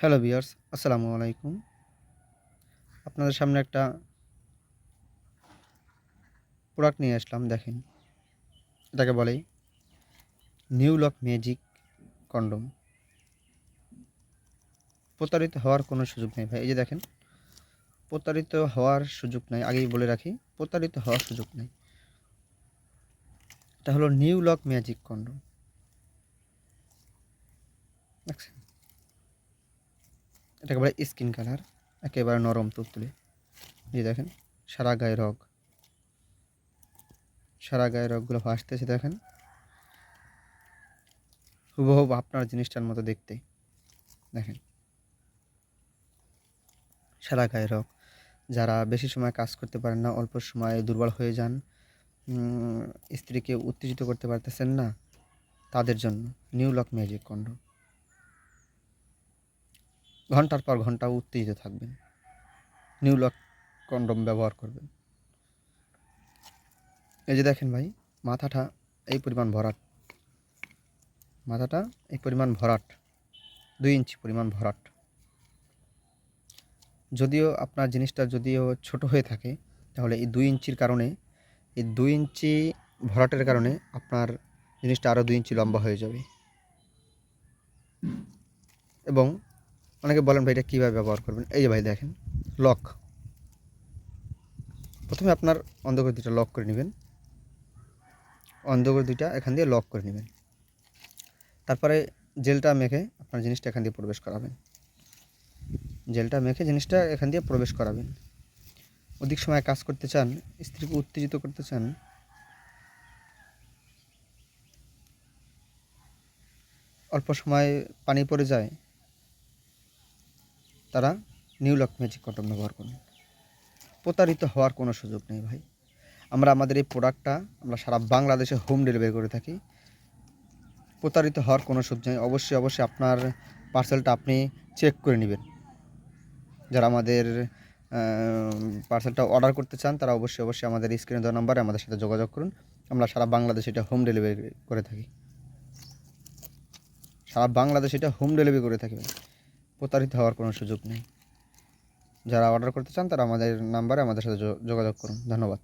Hello বিয়ার্স আসসালামু আলাইকুম। আপনাদের সামনে একটা প্রোডাক্ট নিয়ে আসলাম, দেখেন। এটাকে বলে নিউ লক ম্যাজিক কন্ডম। প্রতারিত হওয়ার কোনো সুযোগ নেই ভাই, এই যে দেখেন, প্রতারিত হওয়ার সুযোগ নাই, আগেই বলে রাখি, প্রতারিত হওয়ার সুযোগ নেই। এটা হলো নিউ লক ম্যাজিক কন্ডম। দেখছেন? এটাকে বলে স্কিন কালার একেবারে নরম তুলতুলে। এই দেখেন, সারা গায়ে রগ। সারা গায়ে রগগুলো ভাসতেছে দেখেন। হুবহুব আপনার জিনিসটার মতো দেখতে। দেখেন। সারা গায়ে রগ। যারা বেশি সময় কাজ করতে পারেন না, অল্প সময়ে দুর্বল হয়ে যান স্ত্রীকে উত্তেজিত করতে পারতেছেন না, তাদের জন্য। নিউ লক ম্যাজিক কন্ডম ঘণ্টার পর ঘণ্টা উত্তেজিত থাকবেন। নিউলক কন্ডম ব্যবহার করবেন। এই যে দেখেন ভাই, মাথাটা এই পরিমাণ ভরাট। মাথাটা এই পরিমাণ ভরাট। দুই ইঞ্চি পরিমাণ ভরাট। যদিও আপনার জিনিসটা যদিও ছোট হয়ে থাকে, তাহলে এই দুই ইঞ্চির কারণে, এই দুই ইঞ্চি ভরাটের কারণে আপনার জিনিসটা আরও দুই ইঞ্চি লম্বা হয়ে যাবে। এবং অনেকে বলেন ভাই, এটা কীভাবে ব্যবহার করবেন? এই যে ভাই, দেখেন লক প্রথমে আপনার অন্ধকার দুইটা লক করে নেবেন। অন্ধকার দুইটা এখান দিয়ে লক করে নেবেন। তারপরে জেলটা মেখে আপনার জিনিসটা এখান দিয়ে প্রবেশ করাবেন। জেলটা মেখে জিনিসটা এখান দিয়ে প্রবেশ করাবেন। অধিক সময় কাজ করতে চান, স্ত্রীকে উত্তেজিত করতে চান, অল্প সময় পানি পড়ে যায় তারা নিউ লক ম্যাজিক কটন ব্যবহার করুন প্রতারিত হওয়ার কোনো সুযোগ নেই ভাই। আমরা আমাদের এই প্রোডাক্টটা আমরা সারা বাংলাদেশে হোম ডেলিভারি করে থাকি। প্রতারিত হওয়ার কোনো সুযোগ নেই। অবশ্যই অবশ্যই আপনার পার্সেলটা আপনি চেক করে নেবেন। যারা আমাদের পার্সেলটা অর্ডার করতে চান, তারা অবশ্যই অবশ্যই আমাদের স্ক্রিনে দেওয়া নাম্বারে আমাদের সাথে যোগাযোগ করুন। আমরা সারা বাংলাদেশে এটা হোম ডেলিভারি করে থাকি। সারা বাংলাদেশে এটা হোম ডেলিভারি করে থাকি। প্রতারিত হওয়ার কোনো সুযোগ নেই। যারা অর্ডার করতে চান তারা আমাদের নাম্বারে আমাদের সাথে যোগাযোগ করুন। ধন্যবাদ।